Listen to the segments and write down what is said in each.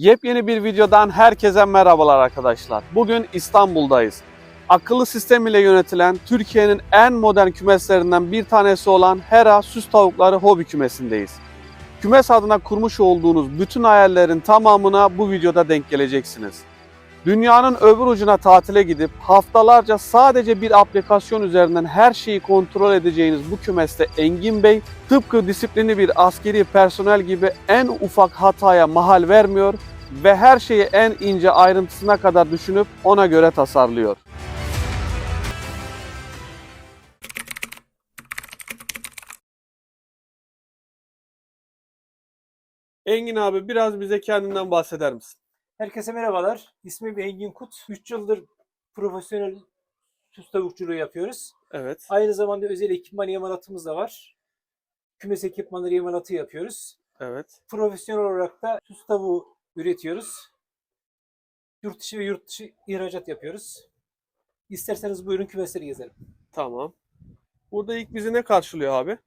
Yepyeni bir videodan herkese merhabalar arkadaşlar. Bugün İstanbul'dayız. Akıllı sistem ile yönetilen Türkiye'nin en modern kümeslerinden bir tanesi olan Hera Süs Tavukları Hobi Kümesindeyiz. Kümes adına kurmuş olduğunuz bütün hayallerin tamamına bu videoda denk geleceksiniz. Dünyanın öbür ucuna tatile gidip haftalarca sadece bir aplikasyon üzerinden her şeyi kontrol edeceğiniz bu kümeste Engin Bey tıpkı disiplinli bir askeri personel gibi en ufak hataya mahal vermiyor ve her şeyi en ince ayrıntısına kadar düşünüp ona göre tasarlıyor. Engin abi biraz bize kendinden bahseder misin? Herkese merhabalar. İsmim Engin Kut. 3 yıldır profesyonel süs tavukçuluğu yapıyoruz. Evet. Aynı zamanda özel ekipman imalatımız da var. Kümes ekipmanları imalatı yapıyoruz. Evet. Profesyonel olarak da süs tavuğu üretiyoruz. Yurt dışı ve yurt dışı ihracat yapıyoruz. İsterseniz buyurun kümesleri gezelim. Tamam. Burada ilk bizi ne karşılıyor abi?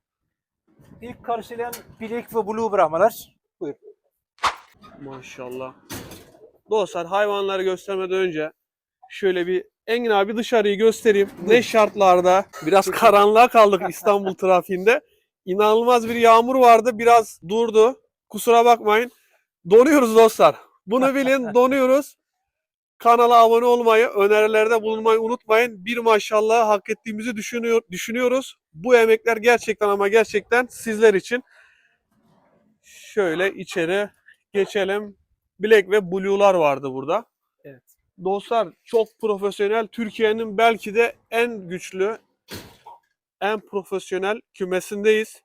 İlk karşılayan bilek ve blue brahmalar. Buyur. Maşallah. Dostlar hayvanları göstermeden önce şöyle bir Engin abi dışarıyı göstereyim. Ne şartlarda biraz karanlığa kaldık İstanbul trafiğinde. İnanılmaz bir yağmur vardı. Biraz durdu. Kusura bakmayın. Donuyoruz dostlar. Bunu bilin donuyoruz. Kanala abone olmayı, önerilerde bulunmayı unutmayın. Bir maşallah hak ettiğimizi düşünüyor, düşünüyoruz. Bu emekler gerçekten ama gerçekten sizler için. Şöyle içeri geçelim. Black ve Blue'lar vardı burada. Evet. Dostlar çok profesyonel. Türkiye'nin belki de en güçlü, en profesyonel kümesindeyiz.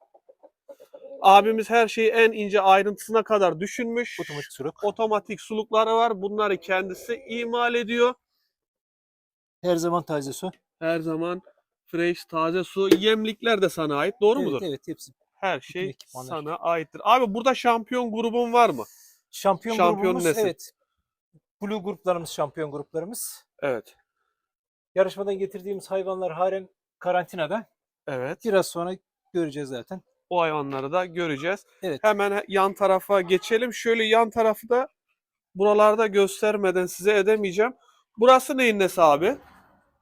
Abimiz her şeyi en ince ayrıntısına kadar düşünmüş. Otomatik suruk. Otomatik sulukları var. Bunları kendisi imal ediyor. Her zaman taze su. Her zaman fresh, taze su. Yemlikler de sana ait. Doğru evet, mudur? evet hepsi. Her şey sana aittir. Abi burada şampiyon grubun var mı? Şampiyon, Şampiyon grubumuz nesil. evet. Blue gruplarımız şampiyon gruplarımız. Evet. Yarışmadan getirdiğimiz hayvanlar halen karantinada. Evet. Biraz sonra göreceğiz zaten. O hayvanları da göreceğiz. Evet. Hemen yan tarafa geçelim. Şöyle yan tarafı da buralarda göstermeden size edemeyeceğim. Burası neyin nesi abi?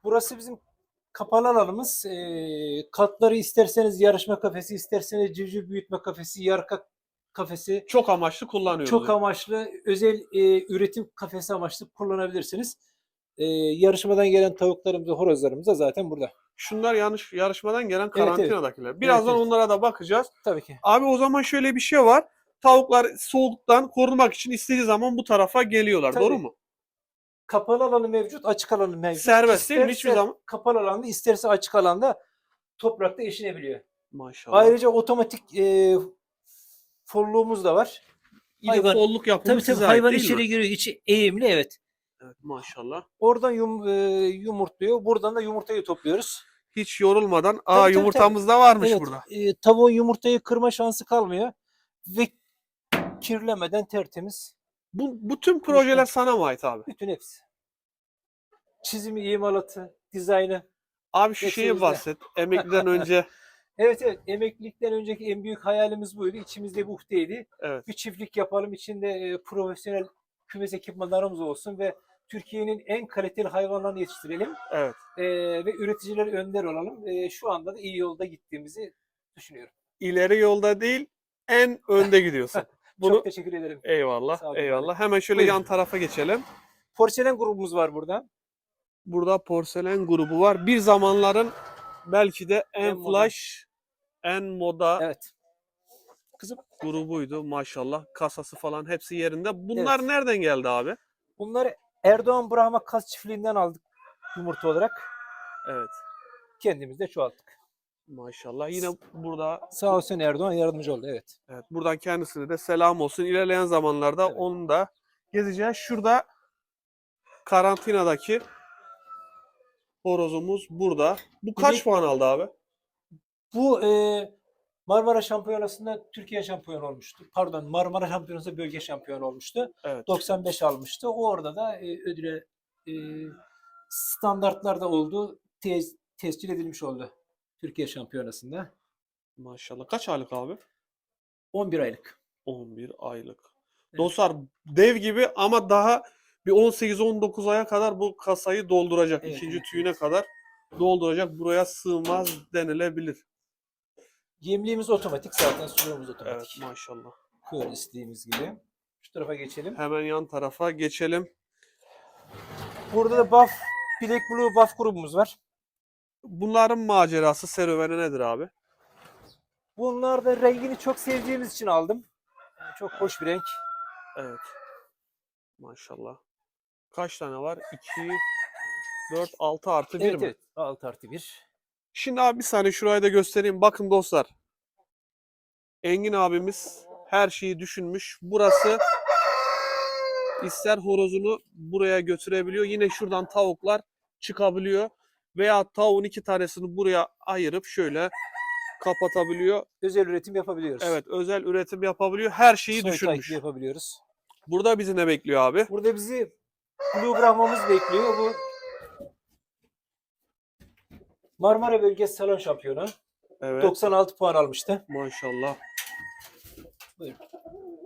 Burası bizim kapalı alanımız. Ee, katları isterseniz yarışma kafesi, isterseniz civciv büyütme kafesi, yarka kafesi. Çok amaçlı kullanıyoruz. Çok amaçlı, özel e, üretim kafesi amaçlı kullanabilirsiniz. Ee, yarışmadan gelen tavuklarımız, horozlarımız da zaten burada. Şunlar yanlış yarışmadan gelen evet. karantinadakiler. Birazdan evet. onlara da bakacağız. Tabii ki. Abi o zaman şöyle bir şey var. Tavuklar soğuktan korunmak için istediği zaman bu tarafa geliyorlar. Tabii. Doğru mu? Kapalı alanı mevcut, açık alanı mevcut. Serbest değil mi? İsterse Hiçbir zaman- Kapalı alanda, isterse açık alanda toprakta eşinebiliyor. Maşallah. Ayrıca otomatik e, folluğumuz da var. Yine hayvan- folluk yapımı Tabii tabii size ait hayvan değil mi? içeri giriyor. içi eğimli evet. Evet maşallah. Oradan yum, e, yumurtluyor. Buradan da yumurtayı topluyoruz. Hiç yorulmadan. Aa tabii, yumurtamız da varmış evet, burada. E, tavuğun yumurtayı kırma şansı kalmıyor. Ve kirlemeden tertemiz. Bu bütün projeler sana mı ait abi? Bütün hepsi. Çizimi, imalatı, dizaynı. Abi şu şeyi bizde. bahset. Emekliden önce Evet evet. Emeklilikten önceki en büyük hayalimiz buydu. İçimizde bu uhdeydi. evet. Bir çiftlik yapalım. İçinde e, profesyonel kümes ekipmanlarımız olsun ve Türkiye'nin en kaliteli hayvanlarını yetiştirelim. Evet. e, ve üreticiler önder olalım. E, şu anda da iyi yolda gittiğimizi düşünüyorum. İleri yolda değil en önde gidiyorsun. Bunu Çok teşekkür ederim. eyvallah. Eyvallah. Hemen şöyle Buyurun. yan tarafa geçelim. Porselen grubumuz var burada. Burada porselen grubu var. Bir zamanların belki de en, En moda. flash, en moda Evet. Kızım grubuydu maşallah. Kasası falan hepsi yerinde. Bunlar Evet. nereden geldi abi? bunları Erdoğan Brahma Kas Çiftliği'nden aldık yumurta olarak. Evet. Kendimiz de çoğalttık. Maşallah. Yine burada Sağ olsun Erdoğan yardımcı oldu. Evet. evet, buradan kendisine de selam olsun. İlerleyen zamanlarda Evet. onu da gezeceğiz. Şurada karantinadaki horozumuz burada. Bu kaç Bir- puan aldı abi? Bu e, Marmara Şampiyonası'nda Türkiye şampiyonu olmuştu. Pardon Marmara Şampiyonası'nda bölge şampiyonu olmuştu. Evet. 95 almıştı. O orada da e, ödüle e, standartlarda oldu. Tez, tescil edilmiş oldu. Türkiye şampiyonasında. Maşallah. Kaç aylık abi? 11 aylık. 11 aylık. Dostlar dev gibi ama daha bir 18-19 aya kadar bu kasayı dolduracak. Evet, İkinci evet, tüyüne evet. kadar dolduracak. Buraya sığmaz denilebilir. Yemliğimiz otomatik zaten suyumuz Evet otomatik. maşallah. Böyle istediğimiz gibi. Şu tarafa geçelim. Hemen yan tarafa geçelim. Burada da Buff, Black Blue Buff grubumuz var. Bunların macerası, serüveni nedir abi? Bunlar da rengini çok sevdiğimiz için aldım. Yani çok hoş bir renk. Evet. Maşallah. Kaç tane var? 2, 4, 6 artı 1 Evet mi? evet. 6 artı 1. Şimdi abi bir saniye şurayı da göstereyim. Bakın dostlar. Engin abimiz her şeyi düşünmüş. Burası ister horozunu buraya götürebiliyor. Yine şuradan tavuklar çıkabiliyor. Veya tavuğun iki tanesini buraya ayırıp şöyle kapatabiliyor. Özel üretim yapabiliyoruz. Evet özel üretim yapabiliyor. Her şeyi Soy düşünmüş. yapabiliyoruz. Burada bizi ne bekliyor abi? Burada bizi Blue Brahma'mız bekliyor. Bu Marmara Bölgesi Salon Şampiyonu. Evet 96 puan almıştı. maşallah. Buyurun.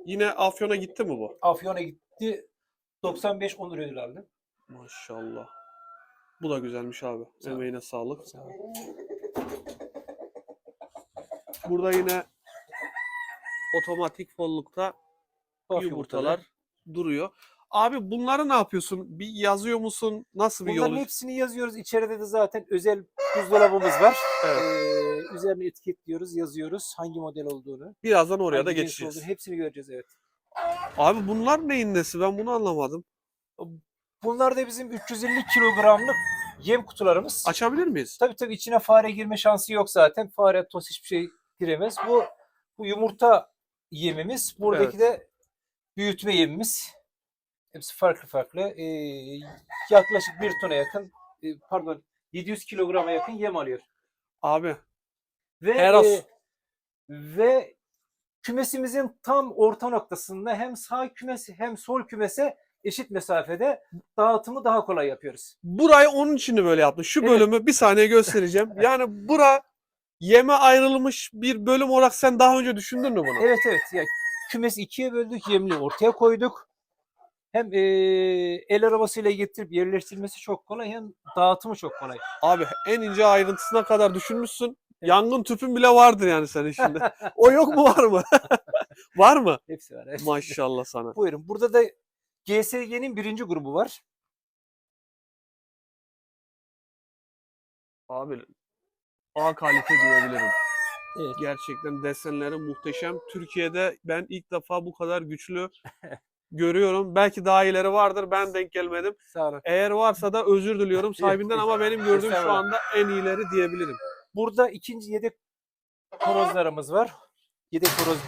Yine Afyon'a gitti mi bu? Afyon'a gitti. 95 onur ödül aldı. Maşallah. Bu da güzelmiş abi. Sağ ol. Emeğine sağlık. Sağ ol. Burada yine otomatik follukta yumurtalar duruyor. Abi bunları ne yapıyorsun? Bir yazıyor musun? Nasıl bir Bunların yol? hepsini yazıyoruz. İçeride de zaten özel buzdolabımız var. Evet. Ee, üzerine etiketliyoruz, yazıyoruz hangi model olduğunu. Birazdan oraya da hangi cins geçeceğiz. olduğunu hepsini göreceğiz evet. Abi bunlar neyin nesi? Ben bunu anlamadım. Bunlar da bizim 350 kilogramlık yem kutularımız. Açabilir miyiz? Tabii tabii içine fare girme şansı yok zaten. Fare, toz hiçbir şey giremez. Bu bu yumurta yemimiz. Buradaki de büyütme yemimiz. Hepsi farklı farklı. Ee, yaklaşık bir tona yakın, e, pardon 700 kilograma yakın yem alıyor. Abi Ve e, ve kümesimizin tam orta noktasında hem sağ kümesi hem sol kümese eşit mesafede dağıtımı daha kolay yapıyoruz. burayı onun için de böyle yaptın. Şu Evet. bölümü bir saniye göstereceğim. Yani bura yeme ayrılmış bir bölüm olarak sen daha önce düşündün mü bunu? Evet evet. Ya kümesi ikiye böldük, yemli ortaya koyduk. Hem e, el arabasıyla getirip yerleştirmesi çok kolay hem dağıtımı çok kolay. Abi en ince ayrıntısına kadar düşünmüşsün. Yangın tüpün bile vardır yani senin şimdi. o yok mu var mı? var mı? Hepsi var. hepsi. Maşallah sana. Buyurun. Burada da GSG'nin birinci grubu var. Abi A kalite diyebilirim. Evet. Gerçekten desenleri muhteşem. Türkiye'de ben ilk defa bu kadar güçlü görüyorum. Belki daha iyileri vardır. Ben denk gelmedim. Sağ olun. Eğer varsa da özür diliyorum sahibinden ama benim gördüğüm şu anda en iyileri diyebilirim. Burada ikinci yedek horozlarımız var. Yedek horoz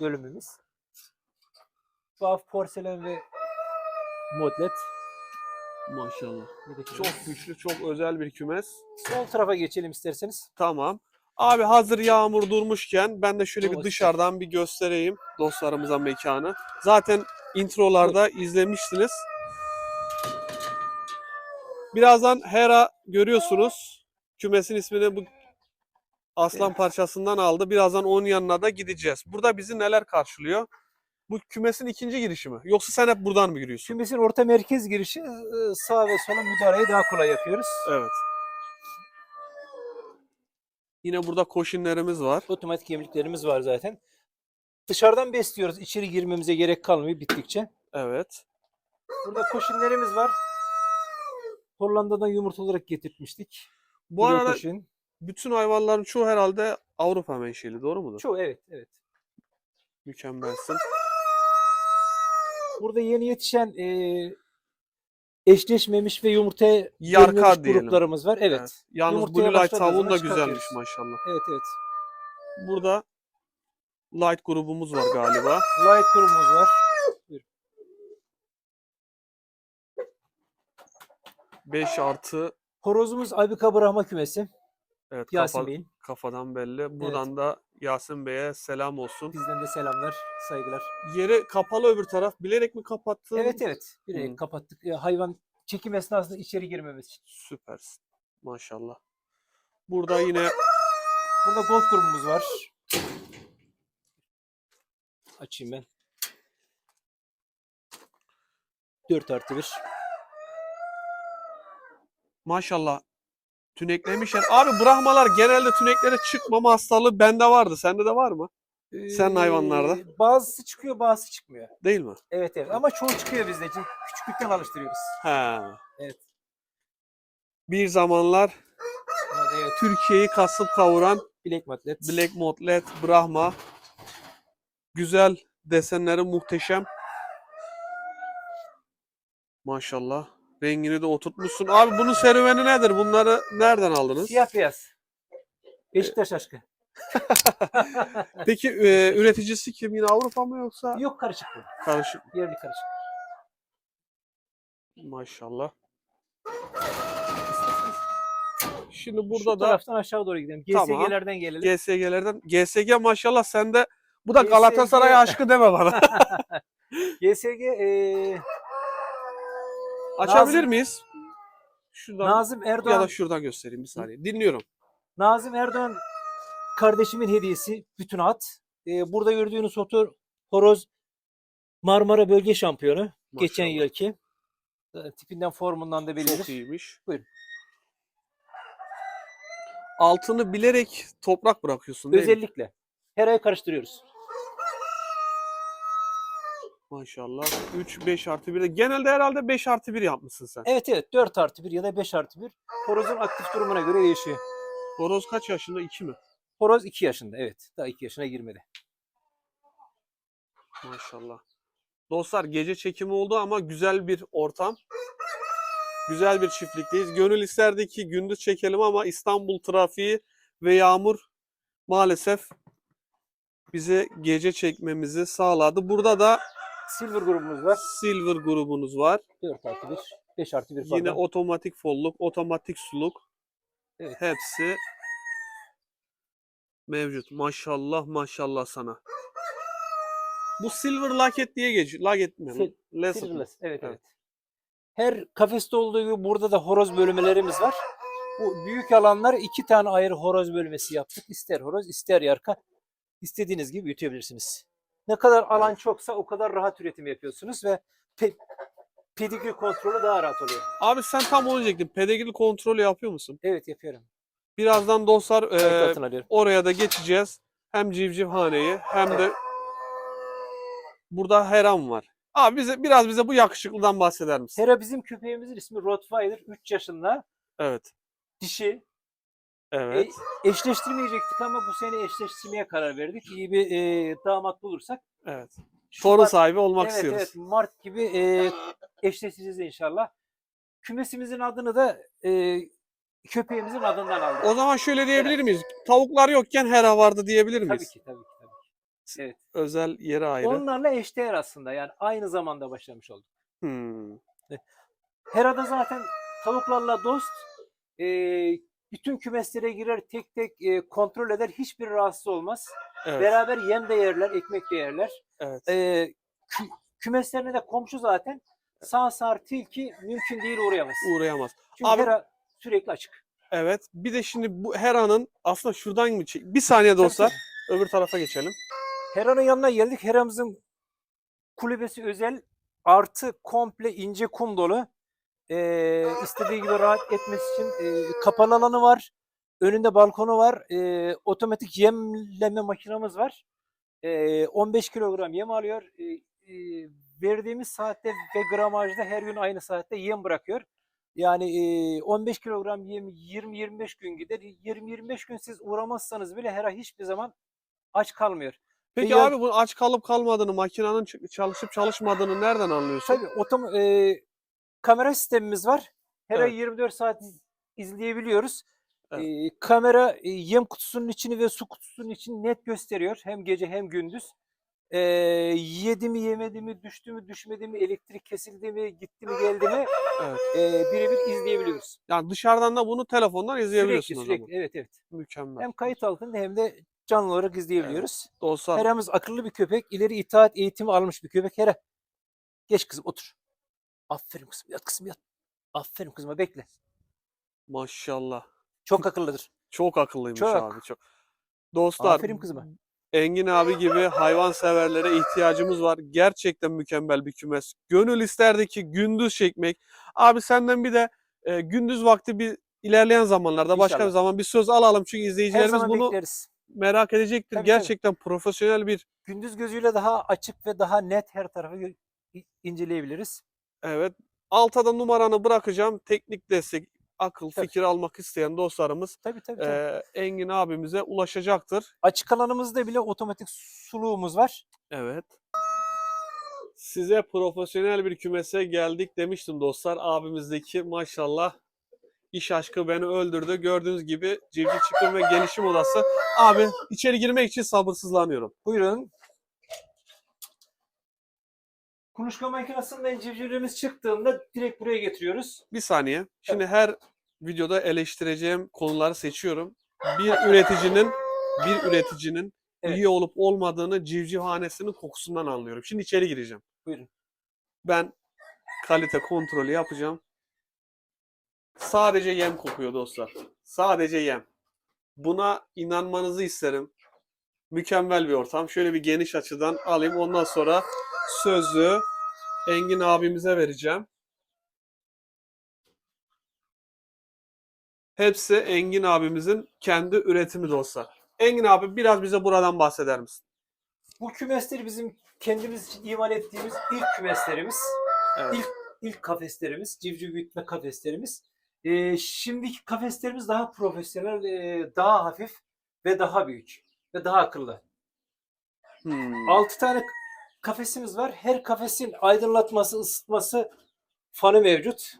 bölümümüz. Baf, porselen ve modlet. Maşallah. Yedek Çok güçlü, çok özel bir kümes. Sol tarafa geçelim isterseniz. Tamam. Abi hazır yağmur durmuşken ben de şöyle bir dışarıdan bir göstereyim dostlarımıza mekanı. Zaten introlarda izlemiştiniz. Birazdan Hera görüyorsunuz. Kümesin ismini bu aslan parçasından aldı. Birazdan onun yanına da gideceğiz. Burada bizi neler karşılıyor? Bu kümesin ikinci girişi mi? Yoksa sen hep buradan mı giriyorsun? Kümesin orta merkez girişi e, sağ ve sola müdahaleyi daha kolay yapıyoruz. Evet. Yine burada koşinlerimiz var. Otomatik yemliklerimiz var zaten. Dışarıdan besliyoruz. İçeri girmemize gerek kalmıyor bittikçe. Evet. Burada koşinlerimiz var. Hollanda'dan yumurta olarak getirtmiştik. Bu Blue arada koşin. bütün hayvanların çoğu herhalde Avrupa menşeli doğru mudur? Çoğu evet evet. Mükemmelsin. Burada yeni yetişen e, eşleşmemiş ve yumurtaya Yarkar diyelim. gruplarımız var. Evet. Yalnız Yumurtaya Blue Light başladığı tavuğun zaman da güzelmiş çıkartıyoruz. maşallah. Evet evet. Burada Light grubumuz var galiba. Light grubumuz var. 5 artı Horozumuz Aybika Brahma kümesi. evet Yasin kafa- Bey'in. kafadan belli. Buradan da Yasin Bey'e selam olsun. Bizden de selamlar, saygılar. Yeri kapalı öbür taraf. Bilerek mi kapattın? Evet evet. Bilerek Hmm. kapattık. Ya, hayvan çekim esnasında içeri girmemesi için. Süpersin. Maşallah. Burada yine Burada golf grubumuz var. Açayım ben. 4 artı 1. Maşallah. Tüneklemişler. Abi Brahmalar genelde tüneklere çıkmama hastalığı bende vardı. Sende de var mı? Senin hayvanlarda? Ee, Bazısı çıkıyor bazısı çıkmıyor. Değil mi? Evet evet ama çoğu çıkıyor bizde. Küçüklükten alıştırıyoruz. He. Evet. Bir zamanlar Evet. Türkiye'yi kasıp kavuran Black Matlet. Black Motlet, Brahma. Güzel desenleri muhteşem. Maşallah. Rengini de oturtmuşsun. Abi bunun serüveni nedir? Bunları nereden aldınız? Siyah beyaz. Beşiktaş aşkı. Peki e, üreticisi kim? Yine Avrupa mı yoksa Yok karışık bu. karışık? Yerli karışık. Maşallah. Şimdi Şu burada da taraftan aşağı doğru gidelim. Tamam. GSG'lerden gelelim. GSG'lerden GSG maşallah sende bu da GSG Galatasaray aşkı deme bana. GSG eee Açabilir Nazım- miyiz? Şuradan Nazım ya Erdoğan da şuradan göstereyim bir saniye. Dinliyorum. Nazım Erdoğan kardeşimin hediyesi bütün at. Ee, burada gördüğünüz otur horoz Marmara Bölge Şampiyonu. Geçen Maşallah. yılki. Ee, Tipinden formundan da belirlir. Çok iyiymiş. Buyurun. Altını bilerek toprak bırakıyorsun değil mi? Özellikle. Her ay karıştırıyoruz. Maşallah. 3, 5 artı 1 de. Genelde herhalde 5 artı 1 yapmışsın sen. Evet evet 4 artı 1 ya da 5 artı 1. Horozun aktif durumuna göre değişiyor. Horoz kaç yaşında? 2 mi? Horoz 2 yaşında evet. Daha 2 yaşına girmedi. Maşallah. Dostlar gece çekimi oldu ama güzel bir ortam. Güzel bir çiftlikteyiz. Gönül isterdi ki gündüz çekelim ama İstanbul trafiği ve yağmur maalesef bize gece çekmemizi sağladı. Burada da Silver grubumuz var. Silver grubunuz var. 4 artı 1. 5 artı 1 Yine pardon. otomatik folluk, otomatik suluk. Evet. Hepsi mevcut. Maşallah maşallah sana. Bu silver laket diye geçiyor. Laket mi? Sil- Lasset mi? Silverless. Evet, Evet. evet. Her kafeste olduğu gibi burada da horoz bölmelerimiz var. Bu büyük alanlar iki tane ayrı horoz bölmesi yaptık. İster horoz ister yarka. İstediğiniz gibi büyütebilirsiniz. Ne kadar alan çoksa o kadar rahat üretim yapıyorsunuz ve pe pedigre kontrolü daha rahat oluyor. Abi sen tam onu diyecektin. Pedigree kontrolü yapıyor musun? Evet yapıyorum. Birazdan dostlar e, alıyorum. oraya da geçeceğiz. Hem civcivhaneyi hem de burada Heram var. Abi bize biraz bize bu yakışıklıdan bahseder misin? Hera bizim köpeğimizin ismi Rottweiler. 3 yaşında. Evet. Dişi. Evet. E, eşleştirmeyecektik ama bu sene eşleştirmeye karar verdik. İyi bir e, damat bulursak. Evet. Torun sahibi olmak evet, istiyoruz. Evet Mart gibi e, eşleştireceğiz inşallah. Kümesimizin adını da e, köpeğimizin adından aldık. O zaman şöyle diyebilir miyiz? Tavuklar yokken Hera vardı diyebilir miyiz? tabii ki tabii ki. Tabii ki. Evet. Özel yeri ayrı. Onlarla eşdeğer aslında. Yani aynı zamanda başlamış olduk. Hmm. Hera'da zaten tavuklarla dost. E, bütün kümeslere girer tek tek e, kontrol eder. Hiçbir rahatsız olmaz. Evet. Beraber yem de yerler, ekmek de yerler. evet. E, kü- kümeslerine de komşu zaten. Sağ sar tilki mümkün değil uğrayamaz. Uğrayamaz. Çünkü Abi- Hera sürekli açık. Evet. Bir de şimdi bu Hera'nın aslında şuradan mı çek? Bir saniye Tabii, dostlar. Öbür tarafa geçelim. Hera'nın yanına geldik. Hera'mızın kulübesi özel artı komple ince kum dolu. Ee, istediği gibi rahat etmesi için e, kapalı alanı var. Önünde balkonu var. Ee, otomatik yemleme makinamız var. Ee, 15 kilogram yem alıyor. Ee, e, verdiğimiz saatte ve gramajda her gün aynı saatte yem bırakıyor. Yani e, 15 kilogram yem 20-25 gün gider. 20-25 gün siz uğramazsanız bile Hera hiçbir zaman aç kalmıyor. Peki ya- abi bu aç kalıp kalmadığını, makinenin çalışıp çalışmadığını nereden anlıyorsun? Tabii otom e, kamera sistemimiz var. Her ay Evet. 24 saat iz- izleyebiliyoruz. Evet. E, kamera e, yem kutusunun içini ve su kutusunun içini net gösteriyor. Hem gece hem gündüz. E, yedi mi yemedi mi, düştü mü düşmedi mi, elektrik kesildi mi, gitti mi geldi mi Evet. e, birebir izleyebiliyoruz. Yani dışarıdan da bunu telefondan izleyebiliyorsun Sürekli sürekli evet evet. Mükemmel. Hem kayıt altında hem de canlı olarak izleyebiliyoruz. Dostlar Hera'mız akıllı bir köpek. ileri itaat eğitimi almış bir köpek. Hera. Geç kızım otur. Aferin kızım yat kızım yat. Aferin kızıma bekle. maşallah. Çok akıllıdır. Çok akıllıymış Çok. abi çok. Dostlar Aferin kızıma. Engin abi gibi hayvan severlere ihtiyacımız var. Gerçekten mükemmel bir kümes. Gönül isterdi ki gündüz çekmek. Abi senden bir de e, gündüz vakti bir ilerleyen zamanlarda başka bir İnşallah. zaman bir söz alalım. Çünkü izleyicilerimiz bunu bekleriz. merak edecektir. Tabii, tabii. Gerçekten profesyonel bir Gündüz gözüyle daha açık ve daha net her tarafı inceleyebiliriz. Evet. Altta da numaranı bırakacağım. Teknik destek, akıl, Tabii. fikir almak isteyen dostlarımız Tabii tabii. tabii. e, Engin abimize ulaşacaktır. Açık alanımızda bile otomatik suluğumuz var. Evet. Size profesyonel bir kümese geldik demiştim dostlar. Abimizdeki maşallah iş aşkı beni öldürdü. Gördüğünüz gibi civciv çıkım ve gelişim odası. Abi içeri girmek için sabırsızlanıyorum. Buyurun. Kuluçka makinesinden civcivlerimiz çıktığında direkt buraya getiriyoruz. Bir saniye. Şimdi her videoda eleştireceğim konuları seçiyorum. Bir üreticinin bir üreticinin Evet. iyi olup olmadığını civcivhanesinin kokusundan anlıyorum. Şimdi içeri gireceğim. Buyurun. Ben kalite kontrolü yapacağım. Sadece yem kokuyor dostlar. Sadece yem. Buna inanmanızı isterim. Mükemmel bir ortam. Şöyle bir geniş açıdan alayım. Ondan sonra sözü Engin abimize vereceğim. Hepsi Engin abimizin kendi üretimi dostlar. Engin abi biraz bize buradan bahseder misin? Bu kümesleri bizim kendimiz için imal ettiğimiz ilk kümeslerimiz. Evet. İlk ilk kafeslerimiz, civciv büyütme kafeslerimiz. Ee, şimdiki kafeslerimiz daha profesyonel, e, daha hafif ve daha büyük ve daha akıllı. Hmm. 6 tane kafesimiz var. Her kafesin aydınlatması, ısıtması fanı mevcut.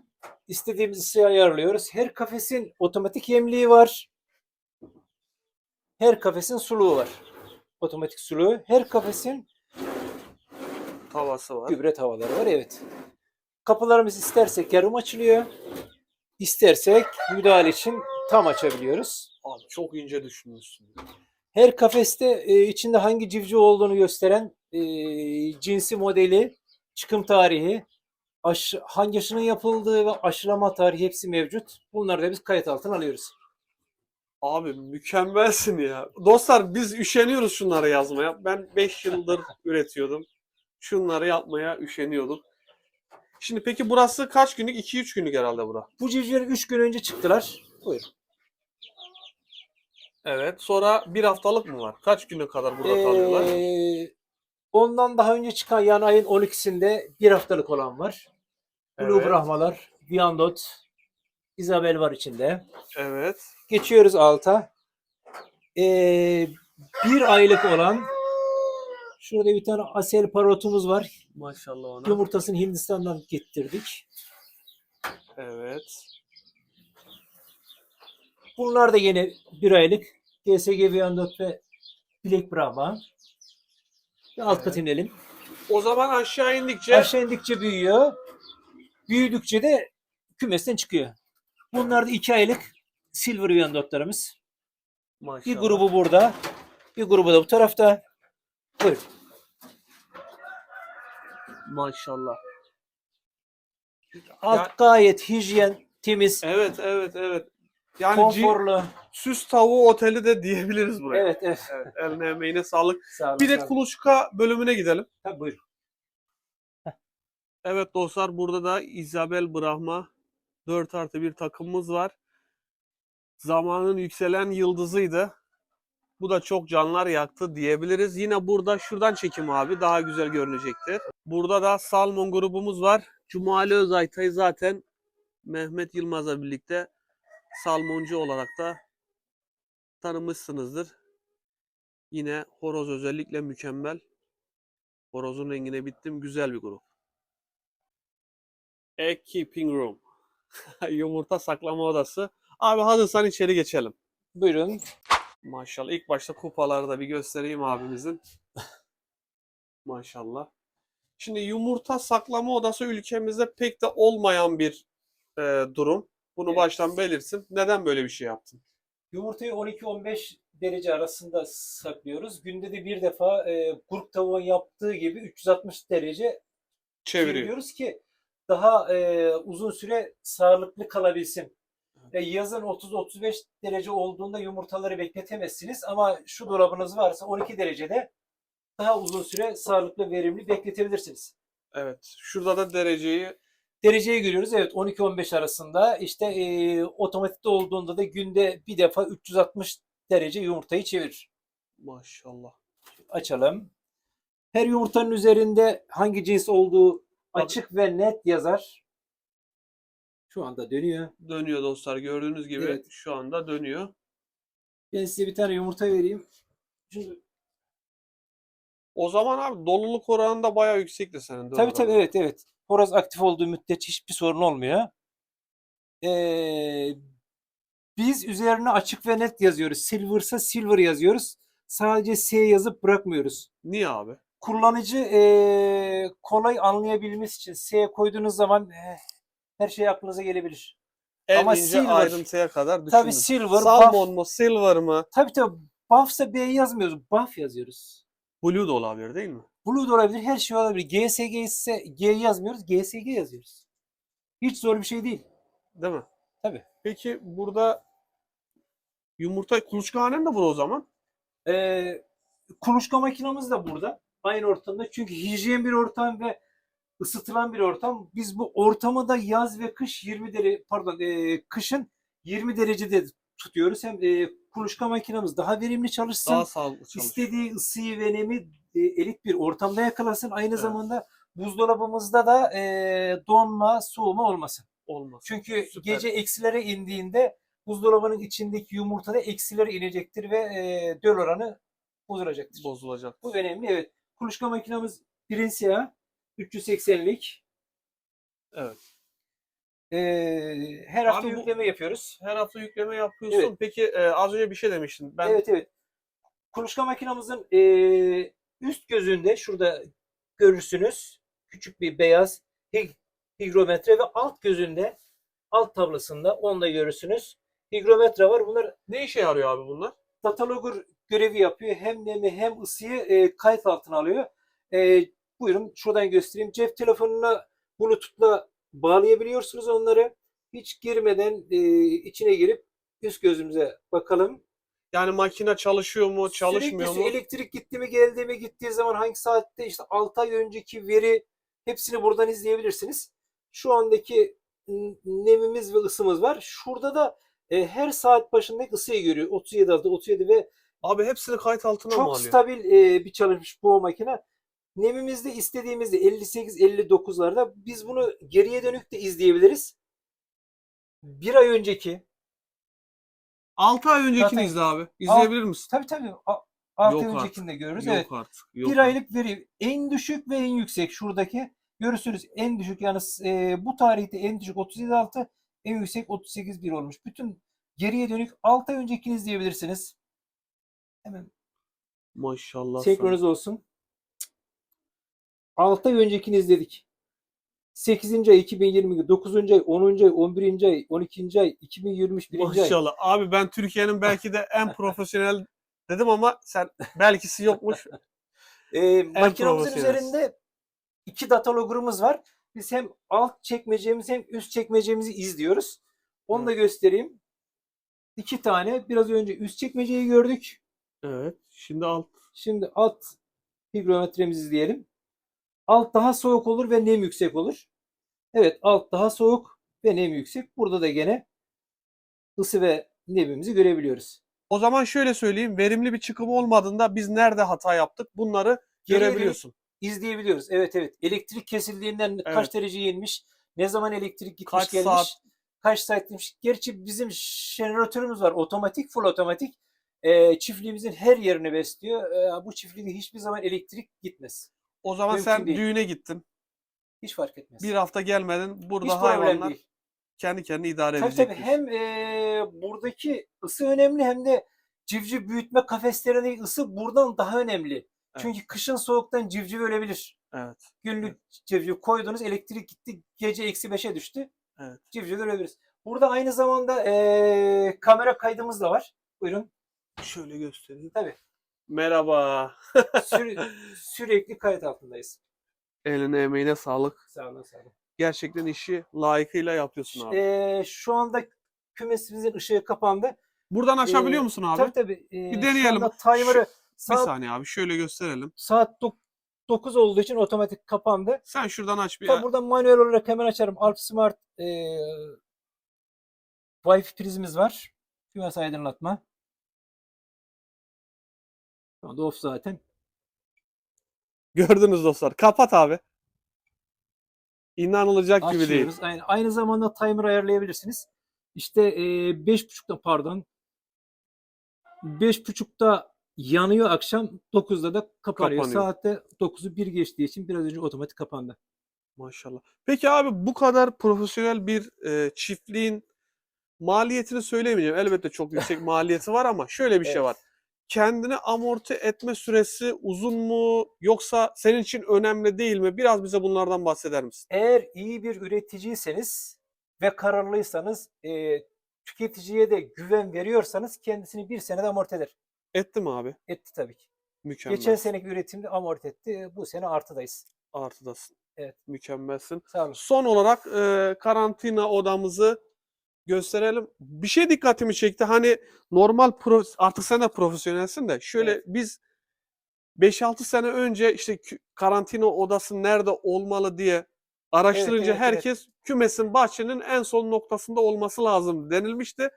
İstediğimiz ısıyı ayarlıyoruz. Her kafesin otomatik yemliği var. Her kafesin suluğu var. Otomatik suluğu. Her kafesin Tavası var. gübre tavaları var. Evet. Kapılarımız istersek yarım açılıyor. İstersek müdahale için tam açabiliyoruz. Abi çok ince düşünmüşsün. Her kafeste e, içinde hangi civciv olduğunu gösteren e, cinsi modeli, çıkım tarihi, aşı, hangi aşının yapıldığı ve aşılama tarihi hepsi mevcut. Bunları da biz kayıt altına alıyoruz. Abi mükemmelsin ya. Dostlar biz üşeniyoruz şunları yazmaya. Ben 5 yıldır üretiyordum. Şunları yapmaya üşeniyorduk. Şimdi peki burası kaç günlük? 2-3 günlük herhalde bura. Bu civcivler 3 gün önce çıktılar. Buyur. Evet. Sonra bir haftalık mı var? Kaç güne kadar burada kalıyorlar? Ondan daha önce çıkan yan ayın 12'sinde bir haftalık olan var. Blue Evet. Brahmalar, Viandot, Isabel var içinde. Evet. Geçiyoruz alta. Ee, bir aylık olan şurada bir tane asel parotumuz var. Maşallah ona. Yumurtasını Hindistan'dan getirdik. Evet. Bunlar da yine bir aylık. GSG Viandot ve Black Brahma. Bir alt kat inelim. O zaman aşağı indikçe Aşağı indikçe büyüyor. Büyüdükçe de kümesten çıkıyor. Bunlar da iki aylık Silver Viandotlarımız. Maşallah. Bir grubu burada. Bir grubu da bu tarafta. Buyurun. Maşallah. Alt Ya- gayet hijyen, temiz, Evet, evet, evet. Yani konforlu. süs tavuğu oteli de diyebiliriz buraya. Evet, evet. Evet, eline emeğine sağlık. Sağ olun, Bir de sağ olun. kuluçka bölümüne gidelim. Tabii, buyurun. Evet dostlar burada da Isabel Brahma 4 artı bir takımımız var. Zamanın yükselen yıldızıydı. Bu da çok canlar yaktı diyebiliriz. Yine burada şuradan çekim abi daha güzel görünecektir. Burada da Salmon grubumuz var. Cumali Özaytay zaten Mehmet Yılmaz'la birlikte salmoncu olarak da tanımışsınızdır. Yine horoz özellikle mükemmel. Horozun rengine bittim. Güzel bir grup. Egg Keeping Room. Yumurta saklama odası. Abi hazırsan içeri geçelim. Buyurun. Maşallah. İlk başta kupaları da bir göstereyim abimizin. Maşallah. Şimdi yumurta saklama odası ülkemizde pek de olmayan bir e, durum. Bunu Evet. baştan belirsin. Neden böyle bir şey yaptın? Yumurtayı 12-15 derece arasında saklıyoruz. Günde de bir defa e, kurk tavuğun yaptığı gibi 360 derece Çeviriyor. çeviriyoruz ki daha e, uzun süre sağlıklı kalabilsin. E, yazın 30-35 derece olduğunda yumurtaları bekletemezsiniz ama şu dolabınız varsa 12 derecede daha uzun süre sağlıklı verimli bekletebilirsiniz. Evet. Şurada da dereceyi Dereceyi görüyoruz. Evet 12-15 arasında işte e, otomatikte olduğunda da günde bir defa 360 derece yumurtayı çevirir. maşallah. Açalım. Her yumurtanın üzerinde hangi cins olduğu açık ve net yazar. Şu anda dönüyor. Dönüyor dostlar. Gördüğünüz gibi Evet. şu anda dönüyor. Ben size bir tane yumurta vereyim. Şimdi, O zaman abi doluluk oranı da bayağı yüksekti senin. tabii tabii evet evet. Horoz aktif olduğu müddetçe hiçbir sorun olmuyor. Ee, biz üzerine açık ve net yazıyoruz. Silver'sa silver yazıyoruz. Sadece S yazıp bırakmıyoruz. Niye abi? kullanıcı eee, kolay anlayabilmesi için S koyduğunuz zaman eh, her şey aklınıza gelebilir. En Ama ince silver. ayrıntıya kadar düşünün. Tabii silver, Salmon buff. mu, silver mı? Tabii tabii buff'sa B yazmıyoruz. Buff yazıyoruz. Blue da olabilir değil mi? Blue da olabilir. Her şey olabilir. GSG ise G yazmıyoruz. GSG yazıyoruz. Hiç zor bir şey değil. Değil mi? Tabii. Peki burada yumurta kuluçkahanen de bu o zaman. Eee kuluçka makinamız da burada. Aynı ortamda. Çünkü hijyen bir ortam ve ısıtılan bir ortam. Biz bu ortamı da yaz ve kış 20 derece pardon eee, kışın 20 derecede tutuyoruz. Hem eee, kuluçka makinamız daha verimli çalışsın. Daha sağlıklı çalışıyor. istediği ısıyı ve nemi e, elit bir ortamda yakalasın. Aynı Evet. zamanda buzdolabımızda da e, donma, soğuma olmasın. Olmaz. Çünkü Süper. gece eksilere indiğinde buzdolabının içindeki yumurta da eksilere inecektir ve e, döl oranı bozulacaktır. Bozulacak. Bu önemli. Evet. Kuluçka makinamız Prinsia 380'lik. Evet. E, her hafta Abi bu- yükleme yapıyoruz. Her hafta yükleme yapıyorsun. Evet. Peki e, az önce bir şey demiştin. Ben Evet evet. Kuluçka makinamızın e, üst gözünde şurada görürsünüz küçük bir beyaz hig- higrometre ve alt gözünde alt tablasında onu da görürsünüz. Higrometre var. Bunlar ne işe yarıyor abi bunlar? datalogur görevi yapıyor. Hem nemi hem ısıyı e, kayıt altına alıyor. E, buyurun şuradan göstereyim. Cep telefonuna Bluetooth'la bağlayabiliyorsunuz onları. Hiç girmeden e, içine girip üst gözümüze bakalım. Yani makine çalışıyor mu, çalışmıyor Sürekli mu? elektrik gitti mi geldi mi gittiği zaman hangi saatte işte 6 ay önceki veri hepsini buradan izleyebilirsiniz. Şu andaki nemimiz ve ısımız var. Şurada da e, her saat başındaki ısıyı görüyor. 37 aldı, 37 ve Abi hepsini kayıt altına mı çok alıyor? stabil e, bir çalışmış bu makine. Nemimizde istediğimizde 58-59'larda biz bunu geriye dönük de izleyebiliriz. Bir ay önceki 6 ay öncekini Zaten- izle abi. İzleyebilir misin? tabii tabii 6 Yok ay artık. öncekini de görürüz. Yok Evet. artık. Yok bir artık. aylık veri en düşük ve en yüksek şuradaki görürsünüz en düşük yani e, bu tarihte en düşük 37.6 en yüksek 38.1 olmuş. Bütün geriye dönük 6 ay öncekini izleyebilirsiniz. Hemen Maşallah. sana. senkronize olsun. 6 ay öncekini izledik. 8. ay 2020, 9. ay, 10. ay, 11. ay, 12. ay, 2023 1. ay. Maşallah. Abi ben Türkiye'nin belki de en profesyonel dedim ama sen belkisi yokmuş. E, makinamızın profesyonel. üzerinde iki datalogramımız var. Biz hem alt çekmecemizi hem üst çekmecemizi izliyoruz. Onu da göstereyim. İki tane. Biraz önce üst çekmeceyi gördük. Evet. Şimdi alt. Şimdi alt higrometremizi izleyelim. Alt daha soğuk olur ve nem yüksek olur. Evet alt daha soğuk ve nem yüksek. Burada da gene ısı ve nemimizi görebiliyoruz. O zaman şöyle söyleyeyim. Verimli bir çıkım olmadığında biz nerede hata yaptık bunları görebiliyorsun. İzleyebiliyoruz. Evet evet. Elektrik kesildiğinden kaç Evet. derece inmiş, ne zaman elektrik gitmiş Kaç gelmiş, saat? kaç saat gitmiş. Gerçi bizim jeneratörümüz var. Otomatik, full otomatik. Ee, çiftliğimizin her yerini besliyor. Ee, bu çiftliğe hiçbir zaman elektrik gitmez. O zaman Mümkün sen değil. düğüne gittin. Hiç fark etmez. Bir hafta gelmedin. Burada Hiç hayvanlar değil. kendi kendine idare Tabii edecek. tabii. Hem ee, buradaki ısı önemli hem de civciv büyütme kafeslerindeki ısı buradan daha önemli. Çünkü kışın soğuktan civciv ölebilir. Evet. Günlük civciv koydunuz elektrik gitti gece eksi beşe düştü. Evet. Civciv görebiliriz. Burada aynı zamanda eee, kamera kaydımız da var. Buyurun. Şöyle göstereyim. Tabii. Merhaba. Sü- sürekli kayıt altındayız. Eline emeğine sağlık. Sağ olun sağ olun. Gerçekten işi layıkıyla yapıyorsun abi. Eee, şu anda kümesimizin ışığı kapandı. Buradan açabiliyor Ee, musun abi? Tabii tabii. Ee, Bir deneyelim. timer'ı Bir saat, saniye abi şöyle gösterelim. saat 9 olduğu için otomatik kapandı. Sen şuradan aç bir Tabii ya. buradan manuel olarak hemen açarım. Alp Smart e, Wi-Fi prizimiz var. Kümes aydınlatma. Şu anda off zaten. Gördünüz dostlar. Kapat abi. İnanılacak gibi değil. Açıyoruz. Aynı, aynı zamanda timer ayarlayabilirsiniz. İşte e, 5.30'da pardon 5.30'da yanıyor akşam 9'da da kapanıyor. Kapanıyor. Saatte 9'u 1 geçtiği için biraz önce otomatik kapandı. Maşallah. Peki abi bu kadar profesyonel bir e, çiftliğin maliyetini söylemeyeceğim. Elbette çok yüksek maliyeti var ama şöyle bir şey Evet. var. Kendini amorti etme süresi uzun mu yoksa senin için önemli değil mi? Biraz bize bunlardan bahseder misin? Eğer iyi bir üreticiyseniz ve kararlıysanız e, tüketiciye de güven veriyorsanız kendisini bir senede amorti eder. Etti mi abi? Etti tabii ki. Mükemmel. Geçen seneki üretimde amorti etti. Bu sene artıdayız. Artıdasın. Evet. Mükemmelsin. Sağ olun. Son olarak e, karantina odamızı gösterelim. Bir şey dikkatimi çekti. Hani normal pro, artık sen de profesyonelsin de şöyle Evet. biz 5-6 sene önce işte karantina odası nerede olmalı diye araştırınca evet, evet. herkes kümesin bahçenin en son noktasında olması lazım denilmişti.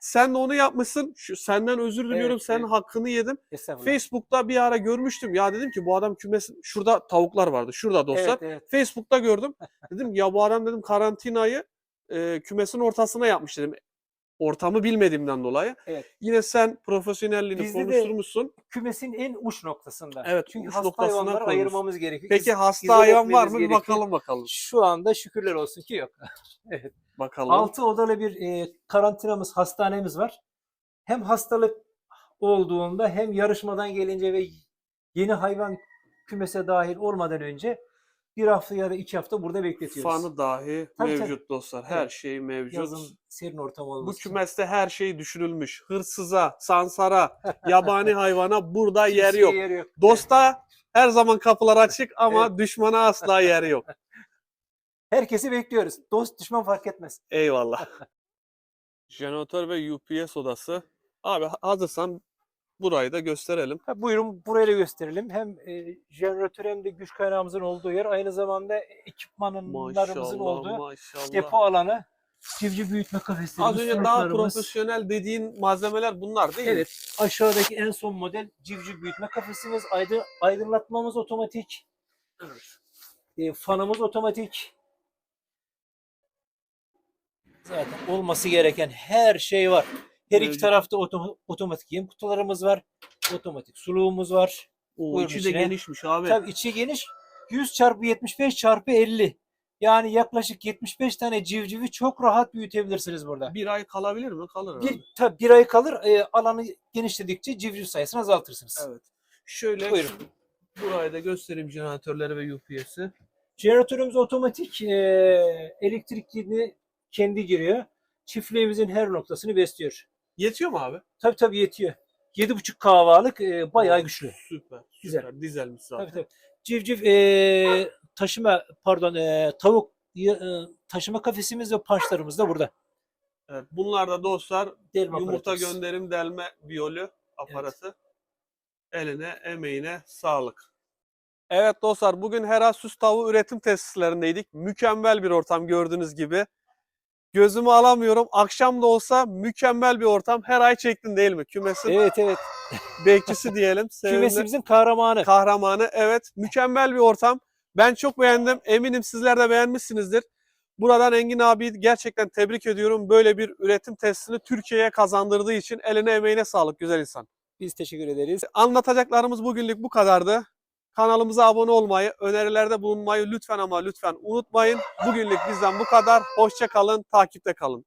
Sen de onu yapmışsın. Şu, senden özür diliyorum. Evet, Senin evet. hakkını yedim. Facebook'ta bir ara görmüştüm. Ya dedim ki bu adam kümesin şurada tavuklar vardı. Şurada dostlar. Evet, evet. Facebook'ta gördüm. Dedim ya bu adam dedim karantinayı e, kümesin ortasına yapmış dedim. Ortamı bilmediğimden dolayı. Evet. Yine sen profesyonelliğini Bizde de- konuşturmuşsun. Kümesin en uç noktasında. Evet, Çünkü uç hasta hayvanları koymuş. ayırmamız gerekiyor. Peki İz- hasta hayvan var mı? Bir gerekiyor. bakalım bakalım. Şu anda şükürler olsun ki yok. Bakalım. 6 odalı bir e, karantinamız, hastanemiz var. Hem hastalık olduğunda hem yarışmadan gelince ve yeni hayvan kümese dahil olmadan önce bir hafta ya da iki hafta burada bekletiyoruz. Fanı dahi Tabii, mevcut dostlar. Her Evet. şey mevcut. Yazın serin ortam Bu olması için. kümeste her şey düşünülmüş. Hırsıza, sansara, yabani hayvana burada yer Kimseye yok. yer yok. Dosta her zaman kapılar açık ama düşmana asla yer yok. Herkesi bekliyoruz. Dost düşman fark etmez. Eyvallah. Jeneratör ve UPS odası. Abi hazırsan burayı da gösterelim. Ha, buyurun burayı da gösterelim. Hem e, jeneratör hem de güç kaynağımızın olduğu yer. Aynı zamanda ekipmanlarımızın Maşallah olduğu maşallah. depo alanı. Civciv büyütme kafeslerimiz. Az önce daha profesyonel dediğin malzemeler bunlar değil mi? Evet. Aşağıdaki en son model civciv büyütme kafesimiz. Aydın, aydınlatmamız otomatik. E, fanımız otomatik. Zaten olması gereken her şey var. Her iki Mevcut. tarafta oto- otomatik yem kutularımız var. Otomatik suluğumuz var. Oo, Buyurun içi de içine. genişmiş abi. Tabii içi geniş. 100 çarpı 75 çarpı 50. Yani yaklaşık 75 tane civcivi çok rahat büyütebilirsiniz burada. Bir ay kalabilir mi? Kalır herhalde. Bir, tabii bir ay kalır. e, alanı genişledikçe civciv sayısını azaltırsınız. Evet. Şöyle Buyurun. burayı da göstereyim jeneratörleri ve UPS'i. Jeneratörümüz otomatik. E, elektrikli kendi giriyor. Çiftliğimizin her noktasını besliyor. Yetiyor mu abi? Tabii tabii yetiyor. 7,5 kahvalık e, bayağı güçlü. Süper. Güzel. Süper. Dizelmiş zaten. Tabii tabii. Civciv e, taşıma pardon e, tavuk e, taşıma kafesimiz ve pançlarımız da burada. Evet. Bunlar da dostlar Delme yumurta aparatımız. gönderim delme biyolü aparatı. Eline, emeğine sağlık. Evet dostlar bugün Hera Süs Tavuğu üretim tesislerindeydik. Mükemmel bir ortam gördüğünüz gibi. Gözümü alamıyorum. Akşam da olsa mükemmel bir ortam. Her ay çektin değil mi? Kümesin Evet evet. bekçisi diyelim. Kümesimizin kahramanı. kahramanı. Evet mükemmel bir ortam. Ben çok beğendim. Eminim sizler de beğenmişsinizdir. Buradan Engin abi gerçekten tebrik ediyorum. Böyle bir üretim tesisini Türkiye'ye kazandırdığı için eline emeğine sağlık güzel insan. Biz teşekkür ederiz. Anlatacaklarımız bugünlük bu kadardı. Kanalımıza abone olmayı, önerilerde bulunmayı lütfen ama lütfen unutmayın. Bugünlük bizden bu kadar. Hoşça kalın, takipte kalın.